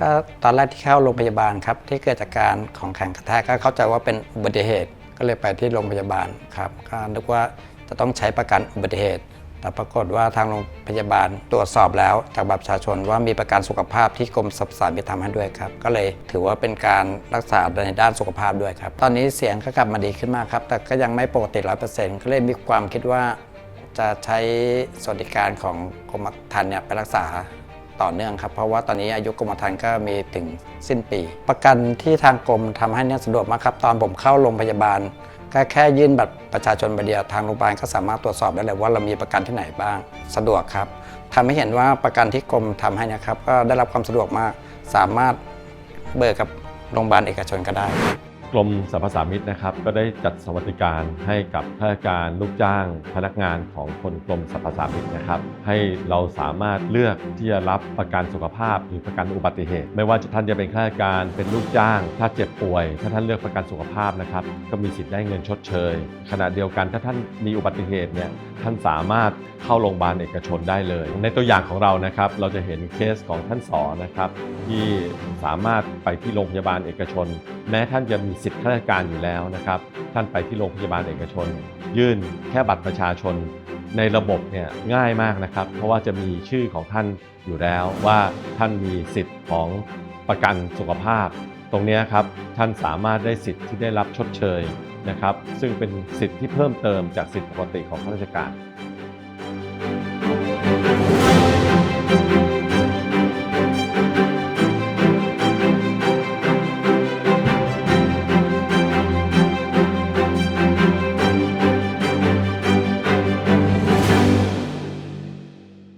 ก็ตอนแรกที่เข้าโรงพยาบาลครับที่เกิดจากการของแข็งกระแทกก็เข้าใจว่าเป็นอุบัติเหตุ ก็เลยไปที่โรงพยาบาลครับก็นึกว่าจะต้องใช้ประกันอุบัติเหตุ แต่ปรากฏว่าทางโรงพยาบาลตรวจสอบแล้วจากบัตรประชาชนว่ามีประกันสุขภาพที่กรมสรรพสามิตทำให้ด้วยครับ ก็เลยถือว่าเป็นการรักษาในด้านสุขภาพด้วยครับ ตอนนี้เสียงก็กลับมาดีขึ้นมากครับ แต่ก็ยังไม่ปกติร้อยเปอร์เซ็นต์ก็เลยมีความคิดว่าจะใช้สวัสดิการของกรมธรรม์เนี่ยไปรักษา ต่อเนื่องครับเพราะว่าตอนนี้อายุกรมธรรม์ก็มีถึงสิ้นปี ประกันที่ทางกรมทำให้เนี่ยสะดวกมากครับตอนผมเข้าโรงพยาบาลก็แค่ยื่นบัตรประชาชนใบเดียวทางโรงพยาบาลก็สามารถตรวจสอบได้เลยว่าเรามีประกันที่ไหนบ้าง สะดวกครับทำให้เห็นว่าประกันที่กรมทำให้นะครับก็ได้รับความสะดวกมาก สามารถเบิกกับโรงพยาบาลเอกชนก็ได้ กรมสรรพสามิตนะครับก็ได้จัดสวัสดิการให้กับข้าราชการลูกจ้าง พนักงานของคนกรมสรรพสามิตนะครับ ให้เราสามารถเลือกที่จะรับประกันสุขภาพ หรือประกันอุบัติเหตุ ไม่ว่าจะท่านจะเป็นข้าราชการเป็นลูกจ้าง ถ้าเจ็บป่วย ถ้าท่านเลือกประกันสุขภาพนะครับก็มีสิทธิ์ได้เงินชดเชย ขณะเดียวกันถ้าท่านมีอุบัติเหตุเนี่ยท่านสามารถเข้าโรงพยาบาลเอกชนได้เลย ในตัวอย่างของเรานะครับ เราจะเห็นเคสของท่านสอนะครับ ที่สามารถไปที่โรงพยาบาลเอกชน แม้ท่านจะมีสิทธิ์ข้าราชการอยู่แล้วนะครับ ท่านไปที่โรงพยาบาลเอกชน ยื่นแค่บัตรประชาชนในระบบเนี่ยง่ายมากนะครับ เพราะว่าจะมีชื่อของท่านอยู่แล้วว่าท่านมีสิทธิ์ของประกันสุขภาพ ตรงนี้ครับท่านสามารถได้สิทธิ์ที่ได้รับชดเชยนะครับ ซึ่งเป็นสิทธิ์ที่เพิ่มเติมจากสิทธิปกติของข้าราชการ